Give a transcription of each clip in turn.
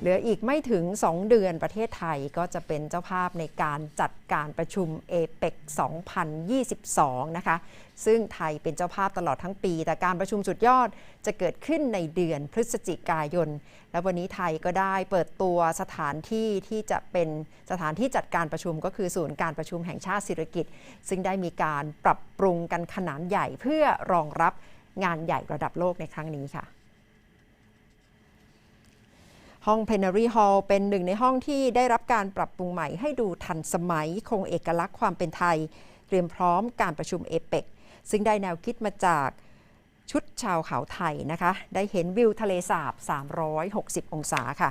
เหลืออีกไม่ถึง 2 เดือนประเทศไทยก็จะเป็นเจ้าภาพในการจัดการประชุมเอเปก2022 นะคะ ซึ่งไทยเป็นเจ้าภาพตลอดทั้งปี แต่การประชุมสุดยอดจะเกิดขึ้นในเดือนพฤศจิกายน และวันนี้ไทยก็ได้เปิดตัวสถานที่ที่จะเป็นสถานที่จัดการประชุมก็คือศูนย์การประชุมแห่งชาติสิริกิตซึ่งได้มีการปรับปรุงกันขนาดใหญ่เพื่อรองรับงานใหญ่ระดับโลกในครั้งนี้ค่ะ ห้อง Plenary Hall เป็นหนึ่งในห้องที่ได้รับการปรับปรุงใหม่ให้ดูทันสมัย คงเอกลักษณ์ความเป็นไทย เตรียมพร้อมการประชุมเอเปกซึ่งได้แนวคิดมาจากชุดชาวเขาไทยนะคะ ได้เห็นวิวทะเลสาบ 360 องศาค่ะ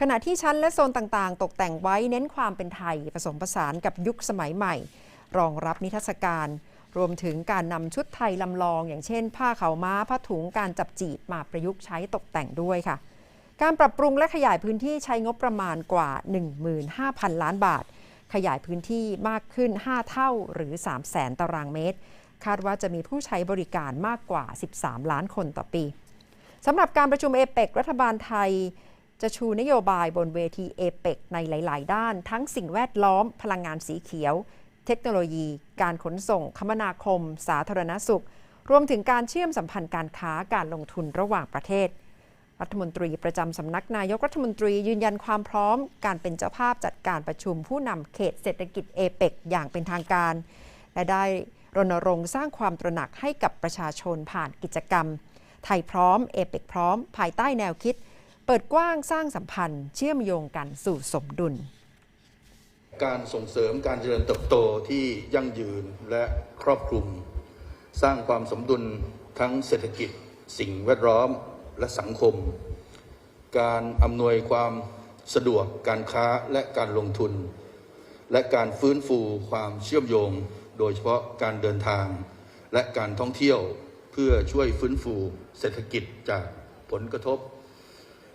ขณะที่ชั้นและโซนต่างๆ ตกแต่งไว้เน้นความเป็นไทย ผสมผสานกับยุคสมัยใหม่ รองรับนิทรรศการ รวมถึงการนำชุดไทยลำลอง อย่างเช่น ผ้าเขาม้าผ้าถุงการจับจีบมาประยุกต์ใช้ตกแต่งด้วยค่ะ การปรับปรุงและขยายพื้นที่ใช้งบประมาณกว่า 15,000 ล้านบาท ขยายพื้นที่มากขึ้น 5 เท่าหรือ 3 0 0แสนตารางเมตร คาดว่าจะมีผู้ใช้บริการมากกว่า 13 ล้านคนต่อปีสำหรับการประชุมเอเปกรัฐบาลไทย จะชูนโยบายบนเวทีเอเปกในหลาย ๆ ด้าน ทั้งสิ่งแวดล้อม พลังงานสีเขียว เทคโนโลยี การขนส่ง คมนาคม สาธารณสุข รวมถึงการเชื่อมสัมพันธ์การค้าการลงทุนระหว่างประเทศ รัฐมนตรีประจำสำนักนายกรัฐมนตรียืนยันความพร้อม การเป็นเจ้าภาพจัดการประชุมผู้นำเขตเศรษฐกิจเอเปกอย่างเป็นทางการ และได้รณรงค์สร้างความตระหนักให้กับประชาชนผ่านกิจกรรม ไทยพร้อมเอเปกพร้อม ภายใต้แนวคิด เปิดกว้างสร้างสัมพันธ์ เชื่อมโยงกันสู่สมดุล การส่งเสริมการเจริญเติบโตที่ยั่งยืนและครอบคลุม สร้างความสมดุลทั้งเศรษฐกิจ สิ่งแวดล้อม และสังคม การอำนวยความสะดวกการค้าและการลงทุน และการฟื้นฟูความเชื่อมโยง โดยเฉพาะการเดินทาง และการท่องเที่ยวเพื่อช่วยฟื้นฟูเศรษฐกิจจากผลกระทบ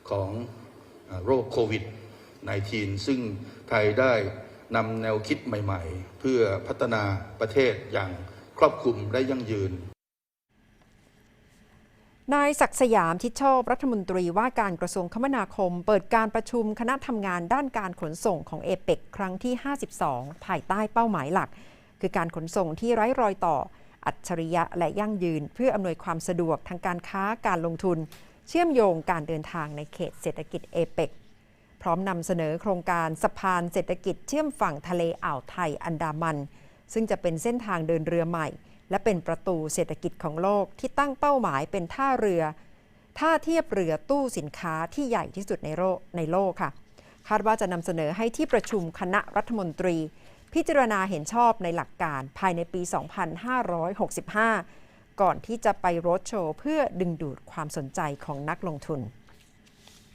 ของโรคโควิด -19 ซึ่งไทยได้นำแนวคิดใหม่ ๆ เพื่อพัฒนาประเทศอย่างครอบคลุมและยั่งยืน นายศักสยามทิศชอบรัฐมนตรีว่าการกระทรวงคมนาคม เปิดการประชุมคณะทำงานด้านการขนส่งของเอเปกครั้งที่ 52 ภายใต้เป้าหมายหลัก คือการขนส่งที่ไร้รอยต่อ อัจฉริยะและยั่งยืน เพื่ออำนวยความสะดวกทางการค้าการลงทุน เชื่อมโยงการเดินทางในเขตเศรษฐกิจเอเปกพร้อมนำเสนอโครงการสะพานเศรษฐกิจเชื่อมฝั่งทะเลอ่าวไทยอันดามัน ซึ่งจะเป็นเส้นทางเดินเรือใหม่ และเป็นประตูเศรษฐกิจของโลกที่ตั้งเป้าหมายเป็นท่าเรือ ท่าเทียบเรือตู้สินค้าที่ใหญ่ที่สุดในโลกในโลกค่ะ คาดว่าจะนำเสนอให้ที่ประชุมคณะรัฐมนตรี พิจารณาเห็นชอบในหลักการภายในปี 2565 ก่อนที่จะไปโรดโชว์เพื่อดึงดูดความสนใจของนักลงทุน